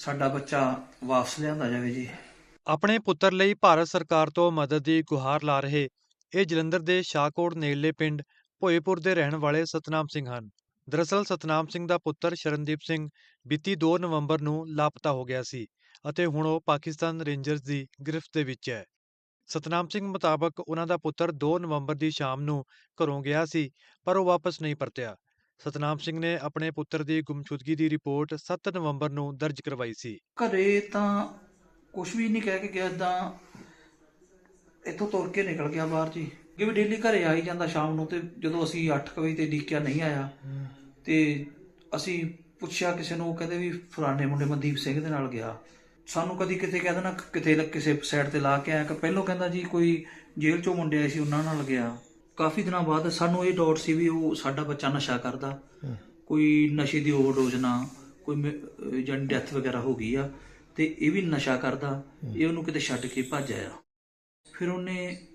ਸਾਡਾ ਬੱਚਾ ਵਾਪਸ ਲਿਆਂਦਾ ਜਾਵੇ ਜੀ। ਆਪਣੇ ਪੁੱਤਰ ਲਈ ਭਾਰਤ ਸਰਕਾਰ ਤੋਂ ਮਦਦ ਦੀ ਗੁਹਾਰ ਲਾ ਰਹੇ ਇਹ ਜਲੰਧਰ ਦੇ ਸ਼ਾਹਕੋਟ ਨੇੜਲੇ ਪਿੰਡ ਭੋਏਪੁਰ ਦੇ ਰਹਿਣ ਵਾਲੇ ਸਤਨਾਮ ਸਿੰਘ ਹਨ। ਦਰਅਸਲ ਸਤਨਾਮ ਸਿੰਘ ਦਾ ਪੁੱਤਰ ਸ਼ਰਨਦੀਪ ਸਿੰਘ ਬੀਤੀ 2 ਨਵੰਬਰ ਨੂੰ ਲਾਪਤਾ ਹੋ ਗਿਆ ਸੀ ਅਤੇ ਹੁਣ ਉਹ ਪਾਕਿਸਤਾਨ ਰੇਂਜਰਸ ਦੀ ਗ੍ਰਿਫਤ ਦੇ ਵਿੱਚ ਹੈ। ਸਤਨਾਮ ਸਿੰਘ ਮੁਤਾਬਕ ਉਹਨਾਂ ਦਾ ਪੁੱਤਰ 2 ਨਵੰਬਰ ਦੀ ਸ਼ਾਮ ਨੂੰ ਘਰੋਂ ਗਿਆ ਸੀ, ਪਰ ਉਹ ਵਾਪਸ ਨਹੀਂ ਪਰਤਿਆ। ਸਤਨਾਮ ਸਿੰਘ ਨੇ ਆਪਣੇ ਪੁੱਤਰ ਦੀ ਗੁੰਮਸ਼ੁਦਗੀ ਦੀ ਰਿਪੋਰਟ 7 ਨਵੰਬਰ ਨੂੰ ਦਰਜ ਕਰਵਾਈ ਸੀ। ਘਰੇ ਤਾਂ ਕੁਝ ਵੀ ਨਹੀਂ ਕਹਿ ਕੇ ਗਿਆ ਏਦਾਂ ਇੱਥੋਂ ਤੁਰ ਕੇ ਨਿਕਲ ਗਿਆ ਬਾਹਰ ਜੀ। ਕਿ ਵੀ ਡੇਲੀ ਘਰੇ ਆ ਹੀ ਜਾਂਦਾ ਸ਼ਾਮ ਨੂੰ ਤੇ ਜਦੋਂ ਅਸੀਂ 8 ਵਜੇ ਤੇ ਡੀਕਿਆ ਨਹੀਂ ਆਇਆ ਤੇ ਅਸੀਂ ਪੁੱਛਿਆ ਕਿਸੇ ਨੂੰ ਉਹ ਕਹਿੰਦੇ ਵੀ ਫਲਾਣੇ ਮੁੰਡੇ ਮਨਦੀਪ ਸਿੰਘ ਦੇ ਨਾਲ ਗਿਆ। ਸਾਨੂੰ ਕਦੀ ਕਿਤੇ ਕਹਿ ਦੇਣਾ ਕਿਤੇ ਕਿਸੇ ਸਾਈਡ ਤੇ ਲਾ ਕੇ ਆਇਆ ਕਿ ਪਹਿਲੋਂ ਕਹਿੰਦਾ ਜੀ ਕੋਈ ਜੇਲ੍ਹ ਚੋਂ ਮੁੰਡੇ ਆਏ ਸੀ ਉਹਨਾਂ ਨਾਲ ਗਿਆ। ਕਾਫੀ ਦਿਨਾਂ ਬਾਅਦ ਸਾਨੂੰ ਇਹ ਡਾਊਟ ਸੀ ਵੀ ਉਹ ਸਾਡਾ ਬੱਚਾ ਨਸ਼ਾ ਕਰਦਾ। ਕੋਈ ਨਸ਼ੇ ਦੀ ਓਵਰਡੋਜ਼ ਨਾ ਕੋਈ ਜਨ ਡੈਥ ਵਗੈਰਾ ਹੋ ਗਈ ਆ ਤੇ ਇਹ ਵੀ ਨਸ਼ਾ ਕਰਦਾ। ਇਹ ਉਹਨੂੰ ਕਿਤੇ ਛੱਡ ਕੇ ਭੱਜ ਆਇਆ। ਫਿਰ ਉਹਨੇ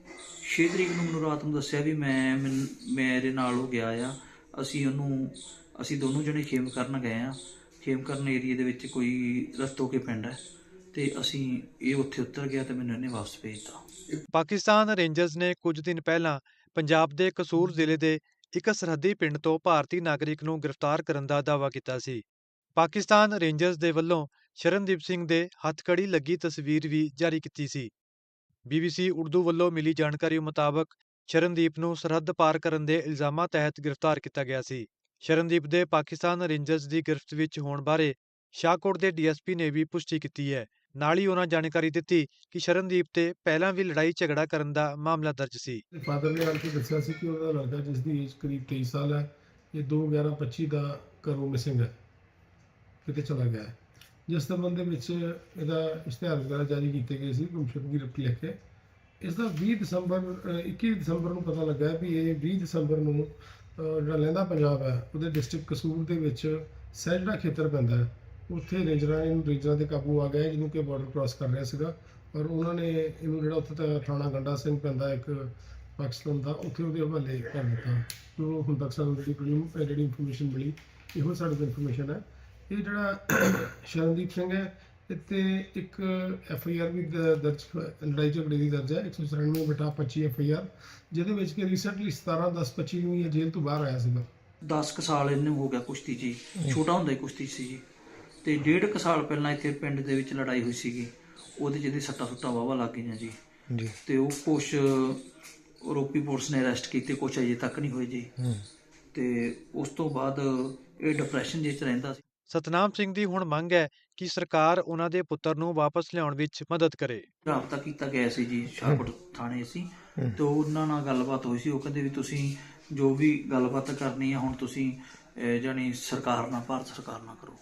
6 ਤਰੀਕ ਨੂੰ ਮੈਨੂੰ ਰਾਤ ਨੂੰ ਦੱਸਿਆ ਵੀ ਮੈਂ ਮੈਨ- ਮੇਰੇ ਨਾਲ ਉਹ ਗਿਆ ਆ। ਅਸੀਂ ਉਹਨੂੰ ਅਸੀਂ ਦੋਨੋਂ ਜਣੇ ਖੇਮ ਕਰਨ ਗਏ ਆ। ਖੇਮ ਕਰਨ ਏਰੀਏ ਦੇ ਵਿੱਚ ਕੋਈ ਰਸਤੋ ਕੇ ਪਿੰਡ ਹੈ। ਤੇ ਅਸੀਂ ਇਹ ਉੱਥੇ ਉਤਰ ਗਿਆ ਤੇ ਮੈਨੂੰ ਇਹਨੇ ਵਾਪਸ ਭੇਜਤਾ ਪਾਕਿਸਤਾਨ ਰੇਂਜਰਸ ਨੇ ਕੁਝ ਦਿਨ ਪਹਿਲਾਂ ਪੰਜਾਬ ਦੇ ਕਸੂਰ ਜ਼ਿਲ੍ਹੇ ਦੇ ਇੱਕ ਸਰਹੱਦੀ ਪਿੰਡ ਤੋਂ ਭਾਰਤੀ ਨਾਗਰਿਕ ਨੂੰ ਗ੍ਰਿਫਤਾਰ ਕਰਨ ਦਾ ਦਾਅਵਾ ਕੀਤਾ ਸੀ। ਪਾਕਿਸਤਾਨ ਰੇਂਜਰਸ ਦੇ ਵੱਲੋਂ ਸ਼ਰਨਦੀਪ ਸਿੰਘ ਦੇ ਹੱਥਕੜੀ ਲੱਗੀ ਤਸਵੀਰ ਵੀ ਜਾਰੀ ਕੀਤੀ ਸੀ। BBC ਉਰਦੂ ਵੱਲੋਂ ਮਿਲੀ ਜਾਣਕਾਰੀ ਮੁਤਾਬਕ ਸ਼ਰਨਦੀਪ ਨੂੰ ਸਰਹੱਦ ਪਾਰ ਕਰਨ ਦੇ ਇਲਜ਼ਾਮਾਂ ਤਹਿਤ ਗ੍ਰਿਫਤਾਰ ਕੀਤਾ ਗਿਆ ਸੀ। ਸ਼ਰਨਦੀਪ ਦੇ ਪਾਕਿਸਤਾਨ ਰੇਂਜਰਸ ਦੀ ਗ੍ਰਿਫਤ ਵਿੱਚ ਹੋਣ ਬਾਰੇ ਸ਼ਾਹਕੋਟ ਦੇ ਡੀਐਸਪੀ ਨੇ ਵੀ ਪੁਸ਼ਟੀ ਕੀਤੀ ਹੈ। ਨਾਲ ਹੀ ਉਹਨਾਂ ਜਾਣਕਾਰੀ ਦਿੱਤੀ ਕਿ ਸ਼ਰਨਦੀਪ ਤੇ ਪਹਿਲਾਂ ਵੀ ਲੜਾਈ ਝਗੜਾ ਕਰਨ ਦਾ ਮਾਮਲਾ ਦਰਜ ਸੀ। ਫਾਦਰ ਨੇ ਆਣ ਕੇ ਦੱਸਿਆ ਸੀ ਕਿ ਉਹਦਾ ਲੜਕਾ ਜਿਸ ਦੀ ਏਜ ਕਰੀਬ 23 ਸਾਲ ਹੈ, ਇਹ 2/11/25 ਦਾ ਘਰੋਂ ਮਿਸਿੰਗ ਹੈ, ਕਿਤੇ ਚਲਾ ਗਿਆ ਹੈ। ਜਿਸ ਸੰਬੰਧ ਦੇ ਵਿੱਚ ਇਹਦਾ ਇਸ਼ਤਿਹਾਰ ਵਗੈਰਾ ਜਾਰੀ ਕੀਤੇ ਗਏ ਸੀ, ਗੁੰਮਸ਼ੁਦਗੀ ਰਿਪੋਰਟ ਲਿਖ ਕੇ, ਇਸ ਦਾ 20 ਦਸੰਬਰ, ਅਹ 21 ਦਸੰਬਰ ਨੂੰ ਪਤਾ ਲੱਗਾ ਵੀ ਇਹ 20 ਦਸੰਬਰ ਨੂੰ ਜਿਹੜਾ ਲਹਿੰਦਾ ਪੰਜਾਬ ਹੈ, ਉਹਦੇ ਡਿਸਟ੍ਰਿਕਟ ਕਸੂਰ ਦੇ ਵਿੱਚ ਸੈਜੜਾ ਖੇਤਰ ਪੈਂਦਾ ਹੈ। ਉੱਥੇ ਰੇਂਜਰਾਂ ਇਹਨੂੰ ਰੇਂਜਰਾਂ ਦੇ ਕਾਬੂ ਆ ਗਏ ਜਿਹਨੂੰ ਕਿ ਬਾਰਡਰ ਕ੍ਰਾਸ ਕਰ ਰਿਹਾ ਸੀਗਾ। ਔਰ ਉਹਨਾਂ ਨੇ ਇਹਨੂੰ ਜਿਹੜਾ ਉੱਥੇ ਤਾਂ ਥਾਣਾ ਗੰਡਾ ਸਿੰਘ ਪੈਂਦਾ ਇੱਕ ਪਾਕਿਸਤਾਨ ਦਾ ਉੱਥੇ ਉਹਦੇ ਹਵਾਲੇ ਕਰ ਦਿੱਤਾ। ਜੋ ਹੁਣ ਤੱਕ ਸਾਨੂੰ ਜਿਹੜੀ ਪ੍ਰੀਮ ਜਿਹੜੀ ਇਨਫੋਰਮੇਸ਼ਨ ਮਿਲੀ ਇਹੋ ਸਾਡੇ ਕੋਲ ਇਨਫੋਰਮੇਸ਼ਨ ਹੈ। ਇਹ ਜਿਹੜਾ ਸ਼ਰਨਦੀਪ ਸਿੰਘ ਹੈ ਇੱਥੇ ਇੱਕ ਐਫ ਆਈ ਆਰ ਵੀ ਦਰਜ ਲੜਾਈ ਝਗੜੇ ਦੀ ਦਰਜ ਹੈ। 194 ਬਟਾ 25 ਐਫ ਆਈ ਆਰ ਜਿਹਦੇ ਵਿੱਚ ਕਿ ਰੀਸੈਂਟਲੀ 17 10 25 ਨੂੰ ਇਹ ਜੇਲ੍ਹ ਤੋਂ ਬਾਹਰ ਆਇਆ ਸੀਗਾ। 10 ਕੁ ਸਾਲ ਇਹਨੂੰ ਹੋ ਗਿਆ ਕੁਸ਼ਤੀ ਜੀ। ਛੋਟਾ ਹੁੰਦਾ ਹੀ ਕੁਸ਼ਤੀ ਸੀ ਜੀ। ਤੇ ਡੇਢ ਕੁ ਸਾਲ ਪਹਿਲਾਂ ਇੱਥੇ ਪਿੰਡ ਦੇ ਵਿੱਚ ਲੜਾਈ ਹੋਈ ਸੀਗੀ। ਉਹਦੇ ਜਿਹਦੇ ਸੱਟਾਂ ਸੁੱਟਾਂ ਵਾਵਾ ਲੱਗ ਗਈਆਂ ਜੀ। ਜੀ। ਤੇ ਉਹ ਕੁਛ ਰੋਪੀ ਪੁਲਿਸ ਨੇ ਅਰੈਸਟ ਕੀਤੇ ਕੁਛ ਅਜੇ ਤੱਕ ਨਹੀਂ ਹੋਏ ਜੀ। ਹੂੰ। ਤੇ ਉਸ ਤੋਂ ਬਾਅਦ ਇਹ ਡਿਪਰੈਸ਼ਨ ਜਿਹੇ ਚ ਰਹਿੰਦਾ ਸੀ। ਸਤਨਾਮ ਸਿੰਘ ਦੀ ਹੁਣ ਮੰਗ ਹੈ ਕਿ ਸਰਕਾਰ ਉਹਨਾਂ ਦੇ ਪੁੱਤਰ ਨੂੰ ਵਾਪਸ ਲਿਆਉਣ ਵਿੱਚ ਮਦਦ ਕਰੇ। ਰਾਬਤਾ ਕੀਤਾ ਗਿਆ ਸੀ ਜੀ ਸ਼ਾਹਕੋਟ ਥਾਣੇ ਸੀ ਤੇ ਉਹਨਾਂ ਨਾਲ ਗੱਲਬਾਤ ਹੋਈ ਸੀ। ਉਹ ਕਹਿੰਦੇ ਵੀ ਤੁਸੀਂ ਜੋ ਵੀ ਗੱਲਬਾਤ ਕਰਨੀ ਆ ਹੁਣ ਤੁਸੀਂ ਜਾਣੀ ਸਰਕਾਰ ਨਾਲ ਭਾਰਤ ਸਰਕਾਰ ਨਾਲ ਕਰੋ।